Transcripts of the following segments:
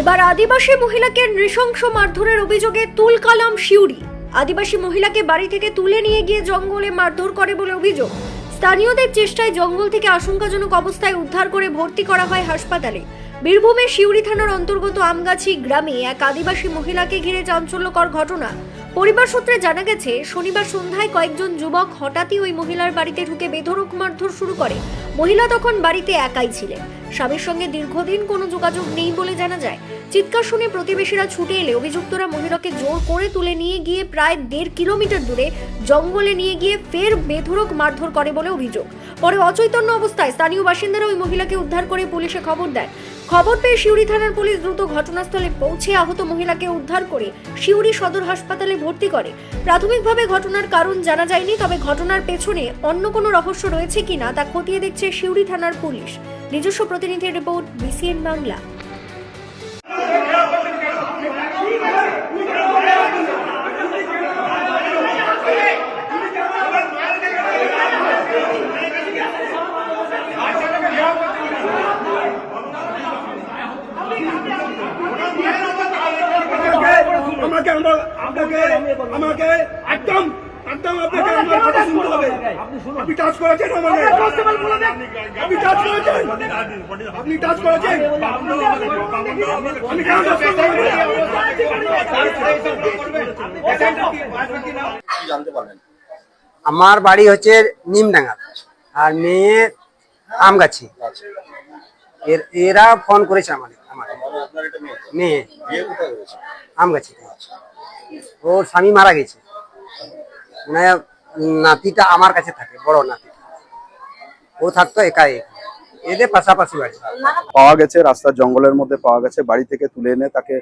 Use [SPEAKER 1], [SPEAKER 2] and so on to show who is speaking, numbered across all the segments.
[SPEAKER 1] এবার আদিবাসী মহিলাকে নৃশংস মারধরের অভিযোগে তুলকালাম শিউরি আদিবাসী মহিলাকে বাড়ি থেকে তুলে নিয়ে গিয়ে জঙ্গলে মারধর করে বলে অভিযোগ। স্থানীয়দের চেষ্টায় জঙ্গল থেকে আশঙ্কাজনক অবস্থায় উদ্ধার করে ভর্তি করা হয় হাসপাতালে। বীরভূমে শিউরি থানার অন্তর্গত আমগাছি গ্রামে এক আদিবাসী মহিলাকে ঘিরে চাঞ্চল্যকর ঘটনা। পরিবার সূত্রে জানা গেছে, শনিবার সন্ধ্যায় কয়েকজন যুবক হঠাৎই ওই মহিলার বাড়িতে ঢুকে বেধড়ক মারধর শুরু করে। মহিলা তখন বাড়িতে একাই ছিলেন। স্বামীর সঙ্গে দীর্ঘদিন কোনো যোগাযোগ নেই বলে জানা যায়। চিৎকার শুনে প্রতিবেশীরা ছুটে এলে অভিযুক্তরা মহিলাকে জোর করে তুলে নিয়ে গিয়ে প্রায় দেড় কিলোমিটার দূরে জঙ্গলে নিয়ে গিয়ে ফের বেধড়ক মারধর করে বলে অভিযোগ। পরে অচৈতন্য অবস্থায় স্থানীয় বাসিন্দারা ওই মহিলাকে উদ্ধার করে পুলিশে খবর দেয় খবর পেয়ে শিউরি থানার পুলিশ দ্রুত ঘটনাস্থলে পৌঁছে আহত মহিলাকে উদ্ধার করে শিউরি সদর হাসপাতালে ভর্তি করে। প্রাথমিকভাবে ঘটনার কারণ জানা যায়নি, তবে ঘটনার পেছনে অন্য কোনো রহস্য রয়েছে কিনা তা খতিয়ে দেখছে শিউরি থানার পুলিশ। নিজস্ব প্রতিনিধির রিপোর্ট বিসিএন বাংলা।
[SPEAKER 2] আমাকে আমার আপনাকে আমাকে একদম একদম আপনাকে আমার কথা শুনতে হবে। আপনি টাচ করেছেন আমাকে আপনি টাচ করেছেন। আপনি টাচ করেছেন। আমি কেন টাচ
[SPEAKER 3] জানতে
[SPEAKER 4] আমার বাড়ি হচ্ছে নিমডাঙ্গা। আর মেয়ে আমগাছি। এর এরা ফোন করেছে আমাদের ওর স্বামী মারা গেছে। মানে নাতিটা আমার কাছে থাকে, বড় নাতি। ও থাকতো একাই। এদের পাশাপাশি
[SPEAKER 5] পাওয়া গেছে, রাস্তার জঙ্গলের মধ্যে পাওয়া গেছে। বাড়ি থেকে তুলে এনে তাকে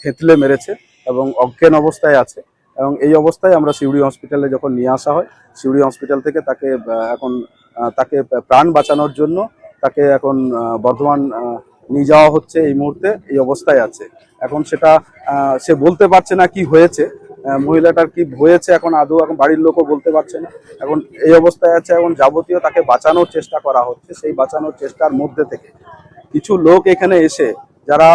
[SPEAKER 5] থেঁতলে মেরেছে এবং অজ্ঞান অবস্থায় আছে। এবং এই অবস্থায় আমরা সিউড়ি হসপিটালে যখন নিয়ে আসা হয়, সিউড়ি হসপিটাল থেকে তাকে এখন তাকে প্রাণ বাঁচানোর জন্য তাকে এখন বর্ধমান নিয়ে যাওয়া হচ্ছে এই মুহূর্তে, এই অবস্থায় আছে। এখন সেটা সে বলতে পারছে না কি হয়েছে। মহিলাটার কি হয়েছে এখন আদৌ, এখন বাড়ির লোকও বলতে পারছে না। এখন এই অবস্থায় আছে, এখন যাবতীয় তাকে বাঁচানোর চেষ্টা করা হচ্ছে, সেই বাঁচানোর চেষ্টার মধ্যে থেকে। কিছু লোক এখানে এসে, যারা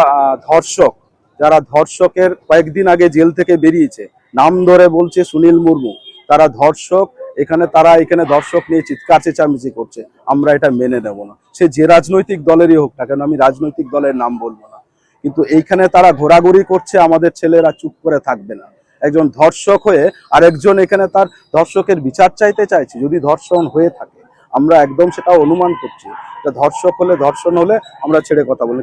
[SPEAKER 5] ধর্ষক, যারা ধর্ষকের কয়েকদিন আগে জেল থেকে বেরিয়েছে, নাম ধরে বলছে সুনীল মুর্মু। তারা ধর্ষক এখানে তারা, এখানে দর্শক নিয়ে চিৎকার, চেঁচামেচি করছে। আমরা এটা মেনে নেব না। সে যে রাজনৈতিক দলেরই হোক না কেন, আমি রাজনৈতিক দলের নাম বলব না। কিন্তু এইখানে তারা ঘোরাঘুরি করছে, আমাদের ছেলেরা চুপ করে থাকবে না। একজন ধর্ষক হয়ে আরেকজন এখানে তার ধর্ষকের বিচার চাইতে চাইছে, যদি ধর্ষণ হয়ে থাকে। আমরা একদম সেটা অনুমান করছি। ধর্ষক হলে ধর্ষণ হলে আমরা ছেড়ে কথা বলি।